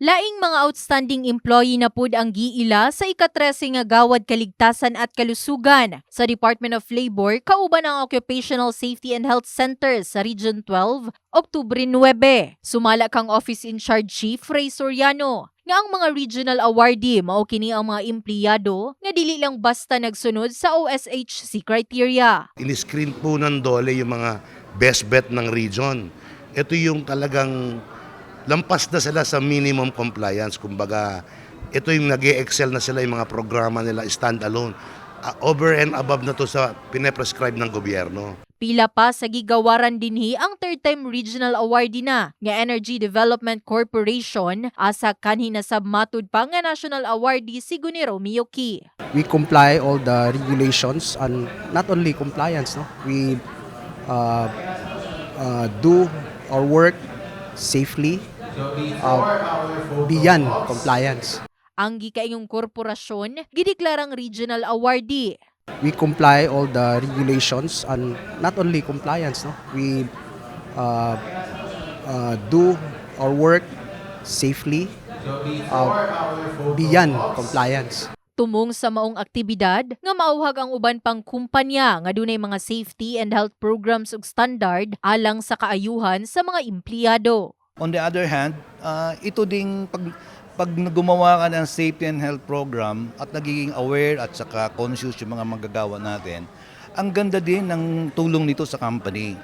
Laing mga outstanding employee na pud ang giila sa ikatrese nga gawad kaligtasan at kalusugan sa Department of Labor kauban ang Occupational Safety and Health Center sa Region 12, Oktubre 9. Sumala kang Office in Charge Chief Ray Soriano nga ang mga regional awardee mao kini ang mga empleyado nga dili lang basta nagsunod sa OSHC criteria. in-screen po ng DOLE yung mga best bet ng region. Ito yung talagang lampas na sila sa minimum compliance. Kumbaga, ito yung nag excel na sila yung mga programa nila stand-alone. Ah, over and above na to sa pine-prescribe ng gobyerno. Pila pa sa gigawaran dinhi ang third-time regional awardee na nga Energy Development Corporation asa kanhi na sabmatud pa nga national awardee si Gunero Miyuki. we comply all the regulations and not only compliance no we uh, uh, do our work safely uh, beyond compliance. Ang gikaingong korporasyon gideklarang regional awardee. we comply all the regulations and not only compliance no? We uh, uh, do our work safely. Uh, beyond compliance. Tumong sa maong aktibidad nga mauhag ang uban pang kumpanya nga dunay mga safety and health programs ug standard alang sa kaayuhan sa mga empleyado. On the other hand, ah, ito ding pag pag gumawa ka ng safety and health program at nagiging aware at saka conscious yung mga manggagawa natin, ang ganda din ng tulong nito sa company.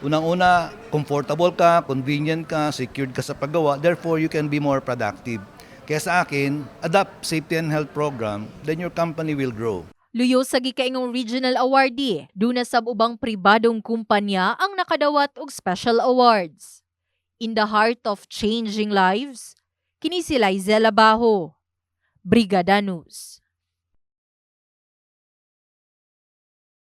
Unang-una, comfortable ka, convenient ka, secured ka sa paggawa, therefore you can be more productive. Kaya sa akin, adopt safety and health program, then your company will grow. Luyo sa gikaingong regional awardee, duna sab ubang pribadong kumpanya ang nakadawat og special awards. In the heart of changing lives, kini si Lizella Baho, Brigada News.